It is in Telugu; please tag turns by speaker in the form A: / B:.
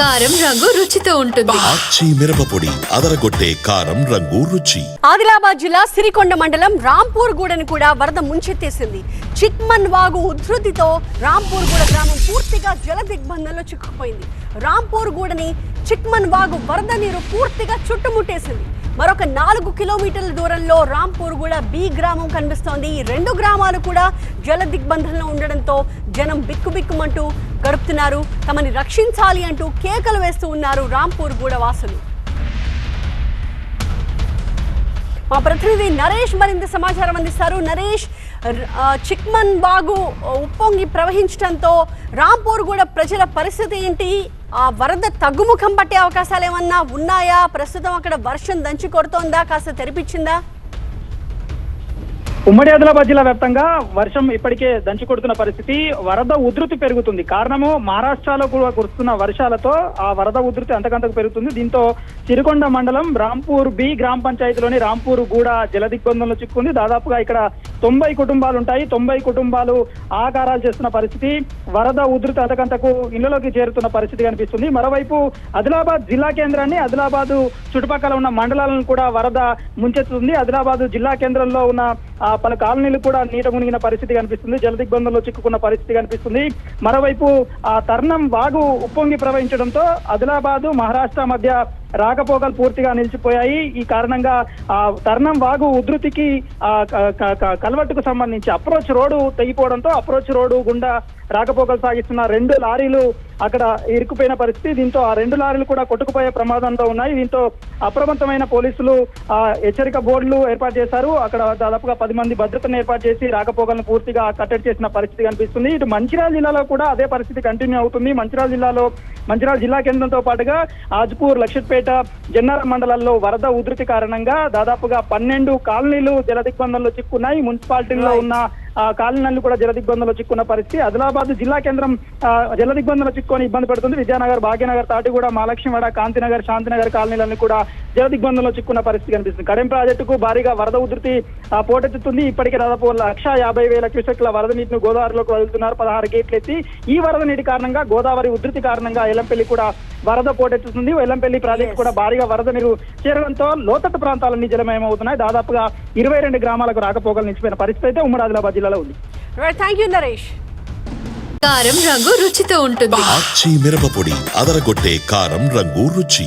A: కారం రంగు రుచితో ఉంటుంది.
B: ఆచి మిరపపొడి అదరగొట్టే కారం రంగు రుచి.
C: ఆదిలాబాద్ జిల్లా సిరికొండ మండలం రాంపూర్ గూడని కూడా వరద ముంచెత్తేసింది. చిక్మన్ వాగు ఉధృతితో రాంపూర్ గూడ గ్రామం పూర్తిగా జల దిగ్బంధంలో చిక్కుకుపోయింది. రాంపూర్ గూడని చిక్మన్ వాగు వరద నీరు పూర్తిగా చుట్టుముట్టేసింది. మరొక నాలుగు కిలోమీటర్ల దూరంలో రాంపూర్ గూడ బి గ్రామం కనిపిస్తోంది. ఈ రెండు గ్రామాలు కూడా జల దిగ్బంధంలో ఉండడంతో జనం బిక్కుబిక్కుమంటూ గడుపుతున్నారు. తమని రక్షించాలి అంటూ కేకలు వేస్తూ ఉన్నారు రాంపూర్ గూడ వాసులు మా ప్రతినిధి నరేష్ మరింత సమాచారం అందిస్తారు. నరేష్ చిక్మన్ బాగు ఉప్పొంగి ప్రవహించడంతో రాంపూర్ కూడా ప్రజల పరిస్థితి ఏంటి? ఆ వరద తగ్గుముఖం పట్టే అవకాశాలు ఏమన్నా ఉన్నాయా? ప్రస్తుతం అక్కడ వర్షం దంచి కొడుతోందా? కాస్త తెరిపించిందా?
D: ఉమ్మడి ఆదిలాబాద్ జిల్లా వ్యాప్తంగా వర్షం ఇప్పటికే దంచి కొడుతున్న పరిస్థితి. వరద ఉధృతి పెరుగుతుంది. కారణము మహారాష్ట్రలో కూడా కురుస్తున్న వర్షాలతో ఆ వరద ఉధృతి అంతకంతకు పెరుగుతుంది. దీంతో చిరుకొండ మండలం రాంపూర్ బి గ్రామ పంచాయతీలోని రాంపూర్ గూడ జల దిగ్బంధంలో చిక్కుంది దాదాపుగా ఇక్కడ తొంభై కుటుంబాలు ఉంటాయి తొంభై కుటుంబాలు ఆకారాలు చేస్తున్న పరిస్థితి వరద ఉధృత అంతకంతకు ఇళ్ళలోకి చేరుతున్న పరిస్థితి కనిపిస్తుంది. మరోవైపు ఆదిలాబాద్ జిల్లా కేంద్రాన్ని ఆదిలాబాద్ చుట్టుపక్కల ఉన్న మండలాలను కూడా వరద ముంచెత్తుతుంది. ఆదిలాబాద్ జిల్లా కేంద్రంలో ఉన్న పలు కాలనీలు కూడా నీట మునిగిన పరిస్థితి కనిపిస్తుంది. జల దిగ్బంధంలో చిక్కుకున్న పరిస్థితి కనిపిస్తుంది. మరోవైపు ఆ తర్ణం వాగు ఉప్పొంగి ప్రవహించడంతో ఆదిలాబాదు మహారాష్ట్ర మధ్య రాకపోకలు పూర్తిగా నిలిచిపోయాయి. ఈ కారణంగా ఆ తర్ణం వాగు ఉధృతికి ఆ కల్వట్టుకు సంబంధించి అప్రోచ్ రోడ్డు తెగిపోవడంతో అప్రోచ్ రోడ్డు గుండా రాకపోకలు సాగిస్తున్న రెండు లారీలు అక్కడ ఇరుక్కుపోయిన పరిస్థితి. దీంతో ఆ రెండు లారీలు కూడా కొట్టుకుపోయే ప్రమాదంలో ఉన్నాయి. దీంతో అప్రమత్తమైన పోలీసులు ఆ హెచ్చరిక బోర్డులు ఏర్పాటు చేశారు. అక్కడ దాదాపుగా పది మంది భద్రతను ఏర్పాటు చేసి రాకపోకలను పూర్తిగా కట్టడి చేసిన పరిస్థితి కనిపిస్తుంది. ఇటు మంచిర్యాల జిల్లాలో కూడా అదే పరిస్థితి కంటిన్యూ అవుతుంది. మంచిర్యాల జిల్లాలో మంచిర్యాల జిల్లా కేంద్రంతో పాటుగా ఆజ్పూర్ లక్షట్పేట జన్నారం మండలాల్లో వరద ఉధృతి కారణంగా దాదాపుగా పన్నెండు కాలనీలు జల దిగ్బంధంలో చిక్కున్నాయి. మున్సిపాలిటీల్లో ఉన్న ఆ కూడా జల దిగ్బంధంలో చిక్కున్న పరిస్థితి. ఆదిలాబాద్ జిల్లా కేంద్రం ఆ, జల దిగ్బంధంలో చిక్కుని ఇబ్బంది పడుతుంది. విద్యానగర్ భాగ్యనగర్ తాటిగూడ మహాలక్ష్మివాడ కాంతినగర్ శాంతినగర్ కాలనీలన్నీ కూడా జల దిగ్బంధంలో చిక్కున్న పరిస్థితి కనిపిస్తుంది. కడెం ప్రాజెక్టుకు భారీగా వరద ఉధృతి పోటెత్తుతుంది. ఇప్పటికే దాదాపు లక్ష యాభై వేల క్యూసెక్ల వరద నీటిని గోదావరిలోకి వదులుతున్నారు. పదహారు గేట్లు ఎత్తి ఈ వరద నీటి కారణంగా గోదావరి ఉధృతి కారణంగా ఎలంపల్లి కూడా వరద పోటెత్తుతుంది. ఎల్లంపల్లి ప్రాజెక్టు కూడా భారీగా వరద నీరు చేరడంతో లోతట్టు ప్రాంతాలన్నీ జలమయమవుతున్నాయి. దాదాపుగా ఇరవై రెండు గ్రామాలకు రాకపోకలు నిలిచిపోయిన పరిస్థితి అయితే ఉమ్మడి ఆదిలాబాద్ జిల్లాలో ఉంది.
C: థ్యాంక్ యూ నరేష్
A: కారం రంగు రుచితో ఉంటుంది.
B: ఆచి మిరపపొడి అదరగొట్టే కారం రంగు రుచి.